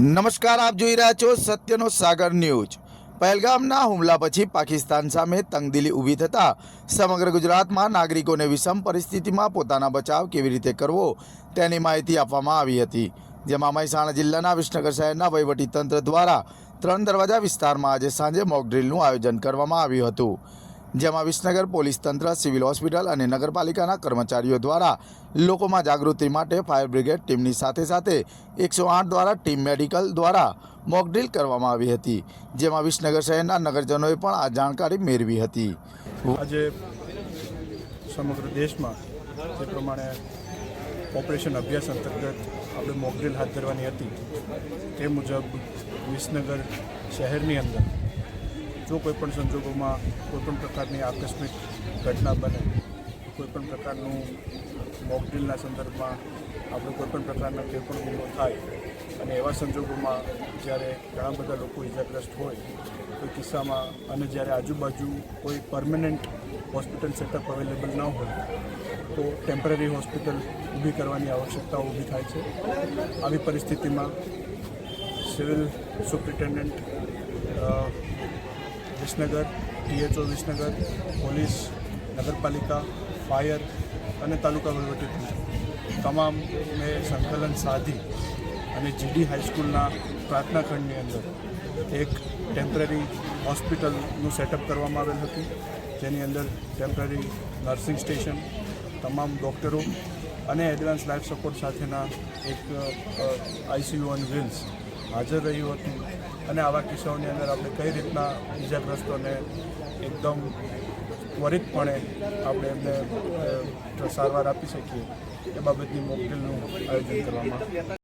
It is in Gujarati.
નમસ્કાર, આપ જોઈ રહ્યા છો સત્યનો સાગર ન્યૂઝ. પહેલગામના હુમલા પછી પાકિસ્તાન સામે તંગદિલી ઊભી થતાં સમગ્ર ગુજરાતમાં નાગરિકોને વિષમ પરિસ્થિતિમાં પોતાના બચાવ કેવી રીતે કરવો તેની માહિતી આપવામાં આવી હતી. જેમાં મહેસાણા જિલ્લાના વિસનગર શહેરના વહીવટીતંત્ર દ્વારા ત્રણ દરવાજા વિસ્તારમાં આજે સાંજે મોક ડ્રીલનું આયોજન કરવામાં આવ્યું હતું. જેમાં વિસનગર પોલીસ તંત્ર, સિવિલ હોસ્પિટલ અને નગરપાલિકાના કર્મચારીઓ દ્વારા લોકોમાં જાગૃતિ માટે ફાયર બ્રિગેડ ટીમની સાથે સાથે એકસો આઠ દ્વારા ટીમ મેડિકલ દ્વારા મોકડ્રીલ કરવામાં આવી હતી, જેમાં વિસનગર શહેરના નગરજનોએ પણ આ જાણકારી મેળવી હતી. આજે સમગ્ર દેશમાં જે પ્રમાણે ઓપરેશન અભ્યાસ અંતર્ગત આપણે મોકડ્રીલ હાથ ધરવાની હતી, તે મુજબ વિસનગર શહેરની અંદર જો કોઈપણ સંજોગોમાં કોઈપણ પ્રકારની આકસ્મિક ઘટના બને કોઈપણ પ્રકારનું મોકડ્રીલના સંદર્ભમાં આપણે કોઈપણ પ્રકારના કોઈ પણ ગુનો થાય અને એવા સંજોગોમાં જ્યારે ઘણા બધા લોકો ઇજાગ્રસ્ત હોય, તો કિસ્સામાં અને જ્યારે આજુબાજુ કોઈ પરમનન્ટ હોસ્પિટલ સેટઅપ અવેલેબલ ન હોય, તો ટેમ્પરરી હોસ્પિટલ ઊભી કરવાની આવશ્યકતા ઊભી થાય છે. આવી પરિસ્થિતિમાં civil superintendent Visnagar THO Visnagar, police, નગરપાલિકા, ફાયર અને તાલુકા વહીવટીતંત્ર મેં સંકલન સાધી અને જીડી હાઈસ્કૂલના પ્રાર્થના ખંડની અંદર એક ટેમ્પરરી હોસ્પિટલનું સેટઅપ કરવામાં આવેલ હતું. જેની અંદર ટેમ્પરરી નર્સિંગ સ્ટેશન, તમામ ડૉક્ટરો અને એડવાન્સ લાઈફ સપોર્ટ સાથેના એક આઈસીયુ ઓન વ્હીલ્સ હાજર રહ્યું હતું. અને આવા કિસ્સાઓની અંદર આપણે કઈ રીતના ઇજાગ્રસ્તોને એકદમ ત્વરિતપણે આપણે એમને સારવાર આપી શકીએ એ બાબતની મોકડ્રીલનું આયોજન કરવામાં